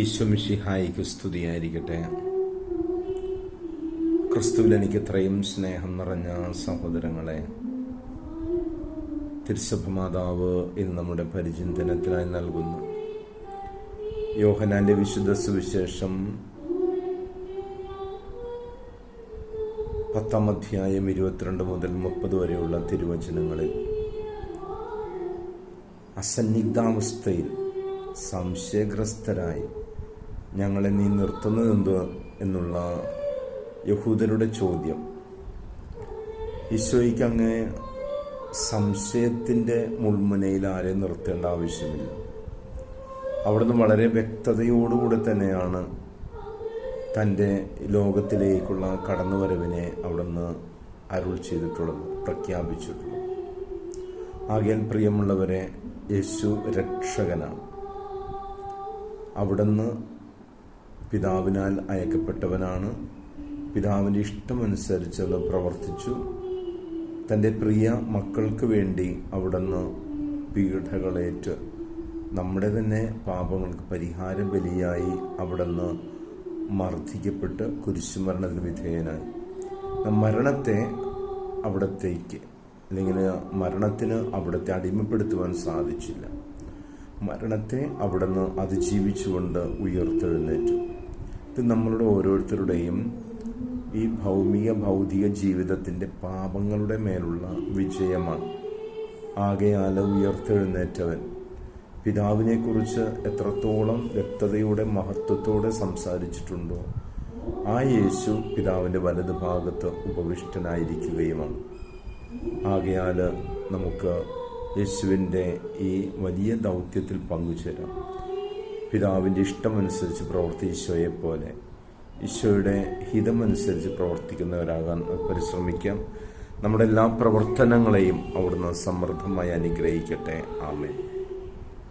ഈശ്വമിഷിഹായിക്ക് സ്തുതിയായിരിക്കട്ടെ. ക്രിസ്തുവിൽ എനിക്ക് ഇത്രയും സ്നേഹം നിറഞ്ഞ സഹോദരങ്ങളെ തിരുസഭ മാതാവ് ഇന്ന് നമ്മുടെ പരിചിന്തനത്തിനായി നൽകുന്നു. യോഹനാന്റെ വിശുദ്ധ സുവിശേഷം പത്താം അധ്യായം ഇരുപത്തിരണ്ട് മുതൽ മുപ്പത് വരെയുള്ള തിരുവചനങ്ങളിൽ അസന്നിഗ്ധാവസ്ഥയിൽ സംശയഗ്രസ്തരായി ഞങ്ങളെ നീ നിർത്തുന്നതെന്ത് എന്നുള്ള യഹൂദരുടെ ചോദ്യം. ഈശോയ്ക്ക് അങ്ങ് സംശയത്തിന്റെ മുൾമുനയിൽ ആരെ നിർത്തേണ്ട ആവശ്യമില്ല. അവിടുന്ന് വളരെ വ്യക്തതയോടുകൂടി തന്നെയാണ് തന്റെ ലോകത്തിലേക്കുള്ള കടന്നുവരവിനെ അവിടുന്ന് അരുൾ ചെയ്തിട്ടുള്ളത് പ്രഖ്യാപിച്ചിട്ടുള്ളത്. ആകയാൽ പ്രിയമുള്ളവരെ യേശു രക്ഷകനാണ്. അവിടുന്ന് പിതാവിനാൽ അയക്കപ്പെട്ടവനാണ്. പിതാവിന്റെ ഇഷ്ടമനുസരിച്ച് പ്രവർത്തിച്ചു. തന്റെ പ്രിയ മക്കൾക്ക് വേണ്ടി അവിടുന്ന് പീഡകളേറ്റ് നമ്മുടെ തന്നെ പാപങ്ങൾക്ക് പരിഹാര ബലിയായി അവിടുന്ന് മർദ്ദിക്കപ്പെട്ട് കുരിശുമരണത്തിന് വിധേയനായി. മരണത്തെ അവിടത്തേക്ക് അല്ലെങ്കിൽ മരണത്തിന് അവിടത്തെ അടിമപ്പെടുത്തുവാൻ സാധിച്ചില്ല. മരണത്തെ അവിടുന്ന് അതിജീവിച്ചുകൊണ്ട് ഉയർത്തെഴുന്നേറ്റു. ഇത് നമ്മളുടെ ഓരോരുത്തരുടെയും ഈ ഭൗമിക ഭൗതിക ജീവിതത്തിന്റെ പാപങ്ങളുടെ മേലുള്ള വിജയമാണ്. ആകെയാല ഉയർത്തെഴുന്നേറ്റവൻ. പിതാവിനെക്കുറിച്ച് എത്രത്തോളം വ്യക്തതയോടെ മഹത്വത്തോടെ സംസാരിച്ചിട്ടുണ്ടോ ആ യേശു പിതാവിന്റെ വലതുഭാഗത്ത് ഉപവിഷ്ടനായിരിക്കുകയുമാണ്. ആകയാൽ നമുക്ക് യേശുവിന്റെ ഈ വലിയ ദൗത്യത്തിൽ പങ്കുചേരാം. പിതാവിന്റെ ഇഷ്ടമനുസരിച്ച് പ്രവർത്തി ഈശോയെ പോലെ ഈശോയുടെ ഹിതമനുസരിച്ച് പ്രവർത്തിക്കുന്നവരാകാൻ പരിശ്രമിക്കാം. നമ്മുടെ എല്ലാ പ്രവർത്തനങ്ങളെയും അവിടുന്ന് സമൃദ്ധമായി അനുഗ്രഹിക്കട്ടെ. ആമേ